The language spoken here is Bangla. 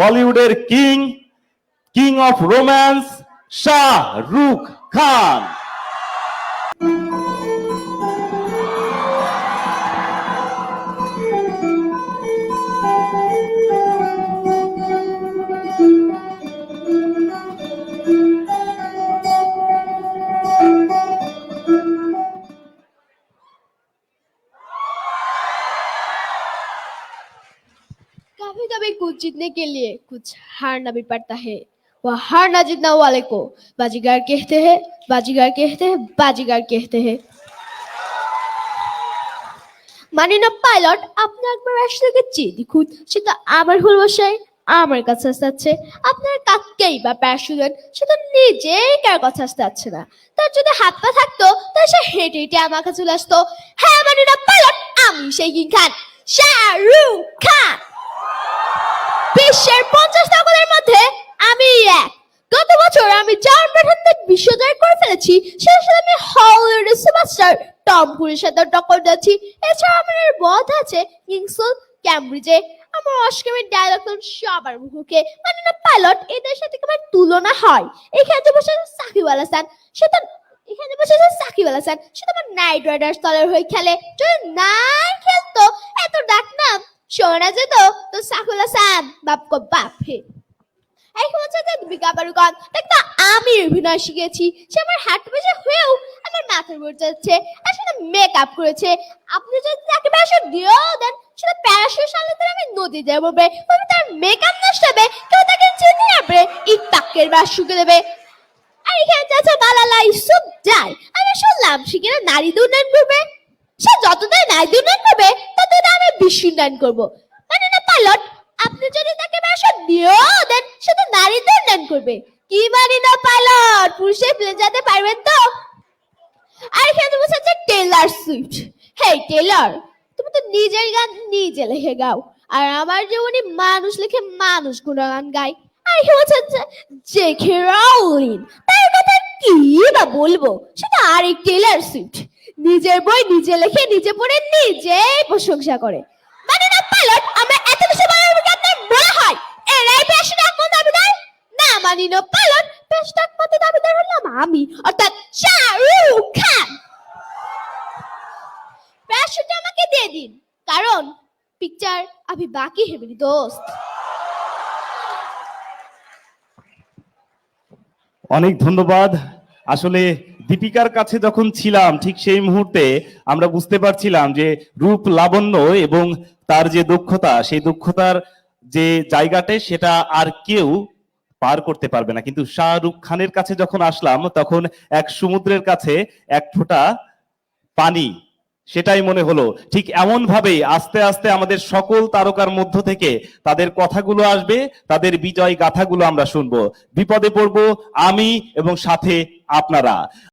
বলিউডের king king of romance Shahrukh Khan. कभी कभी कुछ जीतने के लिए कुछ हारना भी पड़ता है वह हारना जीतना वाले को बाजीगर कहते हैं बाजीगर कहते हैं बाजीगर कहते हैं মানে না পাইলট আপনি একবার আসলে চেয়ে দেখুন সেটা আমার ভুল বসায় আমার কাছে আসতে যাচ্ছে আপনার কাককেই বা প্যারাশুলেন সেটা নিজেই কার কাছে আসতে যাচ্ছে না তার যদি হাত পা থাকতো তাহলে সে হেঁটে হেঁটে আমার কাছে চলে আসতো হ্যাঁ মানে না পাইলট আমি সেই কিং খান শাহরুখ খান বিশ্বের পঞ্চাশ নগরের মধ্যে আমি এক। গত বছর আমি চার পাঠানদের বিশ্ব জয় করে ফেলেছি, সেই সাথে আমি হলিউডের সুপারস্টার টম ক্রুজের সাথে টক্কর দিচ্ছি এছাড়া আমার বধ আছে কিংসল ক্যামব্রিজে আমার অস্কারের ডায়লগ তো সবার মুখে। মানে না পাইলট এদের সাথে আমার তুলনা হয়? এখানে যে বসে সাকিব আল হাসান সেটা এখানে বসে সাকিব আল হাসান সেটা আমার নাইট রাইডার্স দলের হয়ে খেলে। যদি নাই খেলতো শোনা যেত, তো সাকুল হাসান বাপ কো হে এখন হচ্ছে যে দীপিকা পাড়ুকন। দেখতো আমি অভিনয় শিখেছি। সে আমার হাট বেশি হয়েও আমার মাথার উপর যাচ্ছে আর সেটা মেকআপ করেছে। আপনি যদি তাকে প্যারাশুট দিয়েও দেন, সেটা প্যারাশুট সামনে তো আমি নদী যাব তবে তার মেকআপ নষ্ট হবে, কেউ তাকে চিনতে না পারে ইট পাক্কের বাস শুকে দেবে। আর এখানে চাচা মালালা ইসুপ যায় আমি শুনলাম সেখানে নারী উন্নয়ন করবে সে যতটাই নারী উন্নয়ন করবে ততটাই আমি বিশ্ব উন্নয়ন করব। মানে না পাইলট আপনি যদি তাকে বাসা দিয়েও দেন, সে তো নারীদের উন্নয়ন করবে। কি মানি না পাইলট পুরুষের প্লেন যেতে পারবেন তো? আর এখানে বসে আছে টেলার সুইফট। হেই, টেলার, তুমি তো নিজের গান নিজে লিখে গাও। আর আমার যেমনই মানুষ লিখে মানুষ গুণগান গায়। আর বসে আছে জেকে রাউলিন তার কথা কি বা বলব? সেটা আরেক টেলার সুইফট। নিজের বই নিজে লেখে নিজে পড়ে নিজেই প্রশংসা করে। মানে না পাইলট আমরা এত কিছু বানানোর পর আপনার মনে হয়? এরাই ফ্যাশন একমাত্র দাবিদার? না, মানি না পাইলট ফ্যাশন একমাত্র দাবিদার হলাম আমি, অর্থাৎ শাহরুখ খান। প্যাশনটা আমাকে দিয়ে দিন, কারণ পিকচার আমি বাকি হে দোস্ত। অনেক ধন্যবাদ। আসলে দীপিকার কাছে যখন ছিলাম, ঠিক সেই মুহূর্তে আমরা বুঝতে পারছিলাম যে রূপ লাবণ্য এবং তার যে দক্ষতা, সেই দক্ষতার যে জায়গাতে সেটা আর কেউ পার করতে পারবে না। কিন্তু শাহরুখ খানের কাছে যখন আসলাম, তখন এক সমুদ্রের কাছে এক ফোঁটা পানি, সেটাই মনে হলো। ঠিক এমন ভাবে আস্তে আস্তে আমাদের সকল তারকার মধ্য থেকে তাদের কথাগুলো আসবে, তাদের বিজয় গাথাগুলো আমরা শুনব। বিপদে পড়ব আমি এবং সাথে আপনারা।